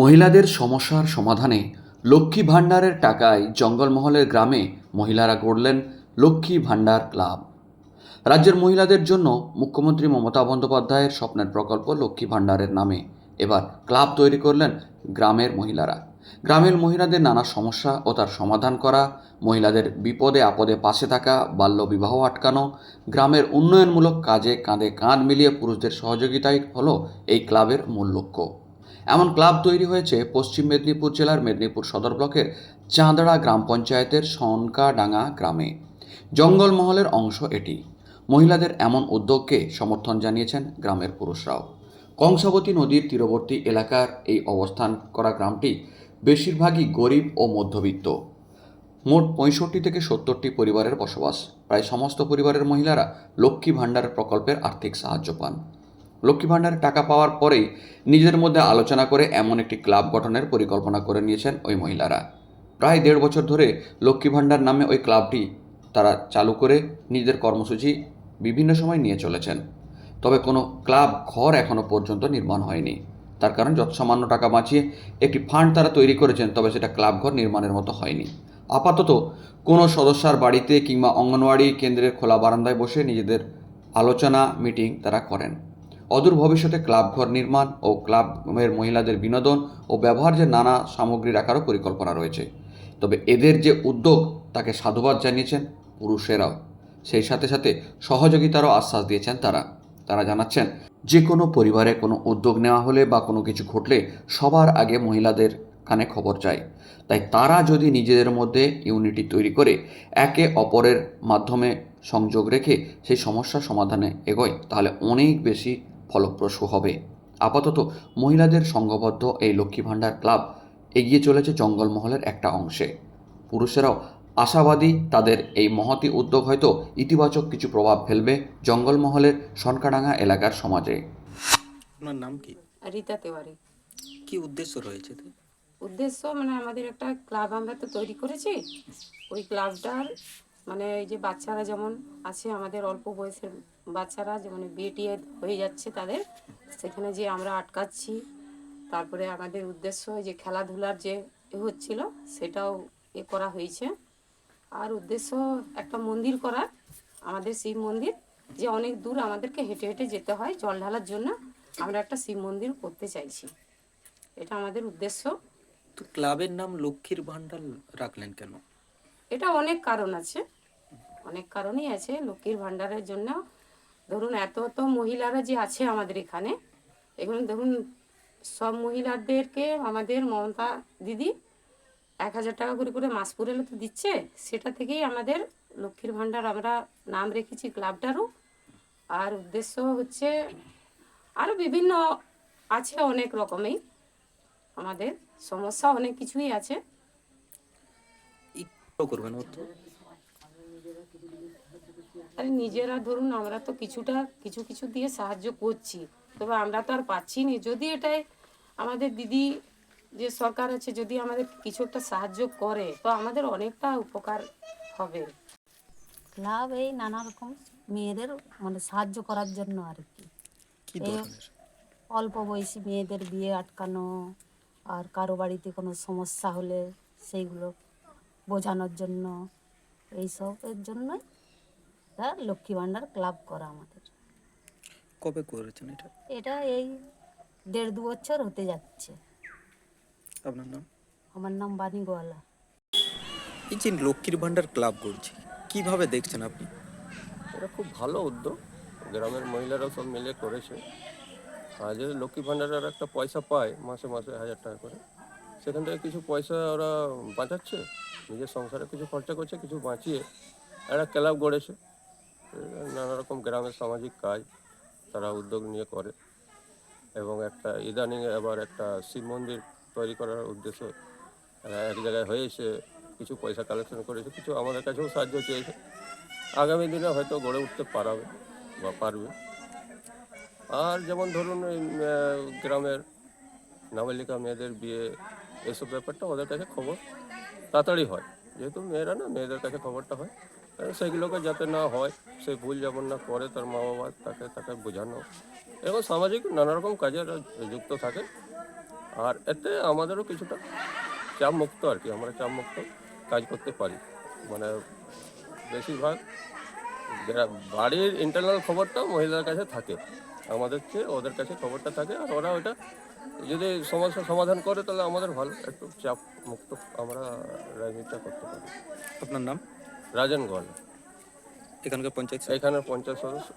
মহিলাদের সমস্যার সমাধানে লক্ষ্মী ভাণ্ডারের টাকায় জঙ্গলমহলের গ্রামে মহিলারা গড়লেন লক্ষ্মী ভাণ্ডার ক্লাব। রাজ্যের মহিলাদের জন্য মুখ্যমন্ত্রী মমতা বন্দ্যোপাধ্যায়ের স্বপ্নের প্রকল্প লক্ষ্মী ভাণ্ডারের নামে। এবার ক্লাব তৈরি করলেন গ্রামের মহিলারা। গ্রামের মহিলাদের নানা সমস্যা ও তার সমাধান করা, মহিলাদের বিপদে আপদে পাশে থাকা বাল্যবিবাহ আটকানো, গ্রামের উন্নয়নমূলক কাজে কাঁধে কাঁধ মিলিয়ে পুরুষদের সহযোগিতাই হলো এই ক্লাবের মূল লক্ষ্য। এমন ক্লাব তৈরি হয়েছে পশ্চিম মেদিনীপুর জেলার মেদিনীপুর সদর ব্লকের চাঁদড়া গ্রাম পঞ্চায়েতের সনকাডাঙ্গা গ্রামে। জঙ্গলমহলের অংশ এটি। মহিলাদের এমন উদ্যোগকে সমর্থন জানিয়েছেন গ্রামের পুরুষরাও। কংসাবতী নদীর তীরবর্তী এলাকার এই অবস্থান করা গ্রামটি বেশিরভাগই গরিব ও মধ্যবিত্ত। মোট পঁয়ষট্টি থেকে সত্তরটি পরিবারের বসবাস। প্রায় সমস্ত পরিবারের মহিলারা লক্ষ্মী ভাণ্ডার প্রকল্পের আর্থিক সাহায্য পান। লক্ষ্মী ভাণ্ডারের টাকা পাওয়ার পরেই নিজেদের মধ্যে আলোচনা করে এমন একটি ক্লাব গঠনের পরিকল্পনা করে নিয়েছেন ওই মহিলারা। প্রায় দেড় বছর ধরে লক্ষ্মী ভাণ্ডার নামে ওই ক্লাবটি তারা চালু করে নিজেদের কর্মসূচি বিভিন্ন সময় নিয়ে চলেছেন। তবে কোনো ক্লাব ঘর এখনও পর্যন্ত নির্মাণ হয়নি। তার কারণ যত সামান্য টাকা বাঁচিয়ে একটি ফান্ড তারা তৈরি করেছেন, তবে সেটা ক্লাব ঘর নির্মাণের মতো হয়নি। আপাতত কোনো সদস্যার বাড়িতে কিংবা অঙ্গনওয়াড়ি কেন্দ্রের খোলা বারান্দায় বসে নিজেদের আলোচনা, মিটিং তারা করেন। অদূর ভবিষ্যতে ক্লাব ঘর নির্মাণ ও ক্লাবের মহিলাদের বিনোদন ও ব্যবহার্যের নানা সামগ্রী রাখারও পরিকল্পনা রয়েছে। তবে এদের যে উদ্যোগ, তাকে সাধুবাদ জানিয়েছেন পুরুষেরাও। সেই সাথে সাথে সহযোগিতারও আশ্বাস দিয়েছেন তারা। তারা জানাচ্ছেন, যে কোনো পরিবারে কোনো উদ্যোগ নেওয়া হলে বা কোনো কিছু ঘটলে সবার আগে মহিলাদের কানে খবর যায় তাই তারা যদি নিজেদের মধ্যে ইউনিটি তৈরি করে, একে অপরের মাধ্যমে সংযোগ রেখে সেই সমস্যা সমাধানে এগোয়, তাহলে অনেক বেশি ফলপ্রসূ হবে। আপাতত মহিলাদের সংঘবদ্ধ এই লক্ষ্মী ভাণ্ডার ক্লাব এগিয়ে চলেছে জঙ্গলমহলের একটা অংশে। পুরুষেরাও আশাবাদী তাদের এই মহতি উদ্যোগ হয়তো ইতিবাচক কিছু প্রভাব ফেলবে জঙ্গলমহলের সনকাডাঙ্গা এলাকার সমাজে। আপনার নাম কি? রীতা তেওয়ারি। কি উদ্দেশ্য রয়েছে উদ্দেশ্য মানে আমাদের একটা ক্লাব আমরা তো তৈরি করেছি। ওই ক্লাবটার মানে এই যে বাচ্চারা যেমন আছে আমাদের অল্প বয়সের বাচ্চারা যেমন বিয়ে হয়ে যাচ্ছে তাদের সেখানে যে আমরা আটকাচ্ছি তারপরে আমাদের উদ্দেশ্য যে খেলাধুলার যে এ হচ্ছিল সেটাও এ করা হয়েছে। আর উদ্দেশ্য একটা মন্দির করা আমাদের শিব মন্দির যে অনেক দূর আমাদেরকে হেঁটে হেঁটে যেতে হয় জল ঢালার জন্য আমরা একটা শিব মন্দির করতে চাইছি। এটা আমাদের উদ্দেশ্য। তো ক্লাবের নাম লক্ষ্মীর ভান্ডার রাখলেন কেন? এটা অনেক কারণ আছে। অনেক কারণই আছে, লক্ষ্মীর ভাণ্ডারের জন্য। ধরুন, এত তো মহিলারা যে আছে আমাদের এখানে এখানে ধরুন, সব মহিলাদেরকে আমাদের মমতা দিদি এক হাজার টাকা করে করে মাস পুরেলে তো দিচ্ছে, সেটা থেকেই আমাদের লক্ষ্মীর ভাণ্ডার আমরা নাম রেখেছি ক্লাবটারও। আর উদ্দেশ্য হচ্ছে আরও বিভিন্ন আছে অনেক রকমেই, আমাদের সমস্যা অনেক কিছুই আছে। করবেন আরে নিজেরা ধরুন আমরা তো কিছুটা কিছু কিছু দিয়ে সাহায্য করছি। তবে আমরা তো আর পাচ্ছি না। যদি এটাই আমাদের দিদি যে সরকার আছে যদি আমাদের কিছু একটা সাহায্য করে তো আমাদের অনেকটা উপকার হবে। ক্লাব এই নানা রকম মেয়েদের মানে সাহায্য করার জন্য আর কি। কি অল্প বয়সী মেয়েদের বিয়ে আটকানো আর কারও বাড়িতে কোনো সমস্যা হলে সেইগুলো বোঝানোর জন্য এইসবের জন্যই এটা লক্ষ্মী ভাণ্ডার ক্লাব করা আমাদের। কবে করেছেন এটা? এটা এই দেড় দু বছর হতে যাচ্ছে। আপনার নাম? আমার নাম বাণী গোয়ালা। এই যে লক্ষ্মীর ভান্ডার ক্লাব করছে কীভাবে দেখছেন আপনি? এটা খুব ভালো উদ্যোগ। গ্রামের মহিলারা সব মিলে করেছে। আর যদি লক্ষ্মী ভাণ্ডারের একটা পয়সা পায় মাসে মাসে হাজার টাকা করে সেখান থেকে কিছু পয়সা ওরা বাঁচাচ্ছে। নিজের সংসারে কিছু খরচা করছে কিছু বাঁচিয়ে একটা ক্লাব গড়েছে। নানা রকম গ্রামের সামাজিক কাজ তারা উদ্যোগ নিয়ে করে এবং একটা ইদানিং আবার একটা শিব মন্দির তৈরি করার উদ্দেশ্য এক জায়গায় হয়েছে, কিছু পয়সা কালেকশন করেছে, কিছু আমাদের কাছেও সাহায্য চেয়েছে। আগামী দিনে হয়তো গড়ে উঠতে পারাবে বা পারবে। আর যেমন ধরুন গ্রামের নাবালিকা মেয়েদের বিয়ে, এসব ব্যাপারটা ওদের কাছে খবর তাড়াতাড়ি হয়। যেহেতু মেয়েরা না, মেয়েদের কাছে খবরটা হয়। সেগুলোকে যাতে না হয়, সেই ভুল যেমন না করে তার মা বাবা তাকে তাকে বোঝানো। এবং সামাজিক নানারকম কাজে যুক্ত থাকে আর এতে আমাদেরও কিছুটা চাপ মুক্ত আর কি, আমরা চাপ মুক্ত কাজ করতে পারি। মানে বেশিরভাগ বাড়ির ইন্টারনাল খবরটাও মহিলার কাছে থাকে। আমাদের চেয়ে ওদের কাছে খবরটা থাকে, আর ওরা ওটা যদি সমস্যা সমাধান করে তাহলে আমাদের ভালো, একটু চাপ মুক্ত আমরা রাজনীতিটা করতে পারি। আপনার নাম? রাজেন গল এখানকার পঞ্চায়েত এখানে পঞ্চায়েত সদস্য।